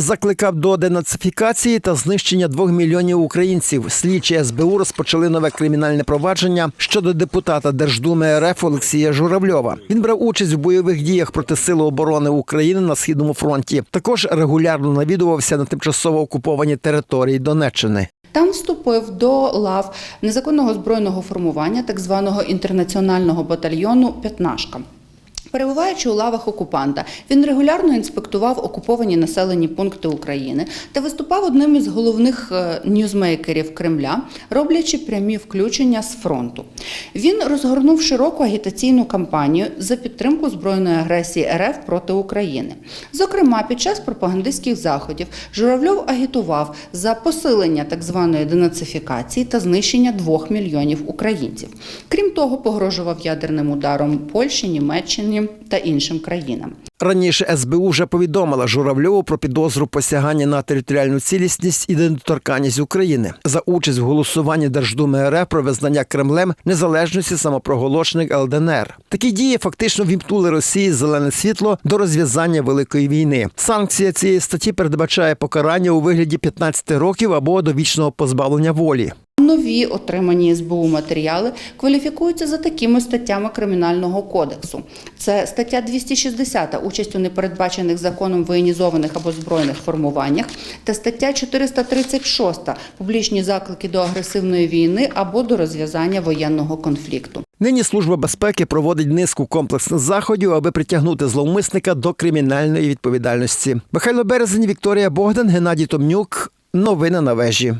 Закликав до денацифікації та знищення двох мільйонів українців. Слідчі СБУ розпочали нове кримінальне провадження щодо депутата Держдуми РФ Олексія Журавльова. Він брав участь в бойових діях проти Сили оборони України на східному фронті. Також регулярно навідувався на тимчасово окуповані території Донеччини. Там вступив до лав незаконного збройного формування, так званого інтернаціонального батальйону П'ятнашка. Перебуваючи у лавах окупанта, він регулярно інспектував окуповані населені пункти України та виступав одним із головних е, ньюзмейкерів Кремля, роблячи прямі включення з фронту. Він розгорнув широку агітаційну кампанію за підтримку збройної агресії РФ проти України. Зокрема, під час пропагандистських заходів Журавльов агітував за посилення так званої денацифікації та знищення двох мільйонів українців. Крім того, погрожував ядерним ударом Польщі, Німеччині та іншим країнам. Раніше СБУ вже повідомила Журавльову про підозру посягання на територіальну цілісність і недоторканність України за участь в голосуванні Держдуми РФ про визнання Кремлем незалежності самопроголошених ЛДНР. Такі дії фактично вімкнули Росії зелене світло до розв'язання великої війни. Санкція цієї статті передбачає покарання у вигляді 15 років або довічного позбавлення волі. Нові отримані СБУ матеріали кваліфікуються за такими статтями Кримінального кодексу. Це стаття 260 участь у непередбачених законом воєнізованих або збройних формуваннях та стаття 436 публічні заклики до агресивної війни або до розв'язання воєнного конфлікту. Нині служба безпеки проводить низку комплексних заходів, аби притягнути зловмисника до кримінальної відповідальності. Михайло Березень, Вікторія Богдан, Геннадій Томнюк. Новини на вежі.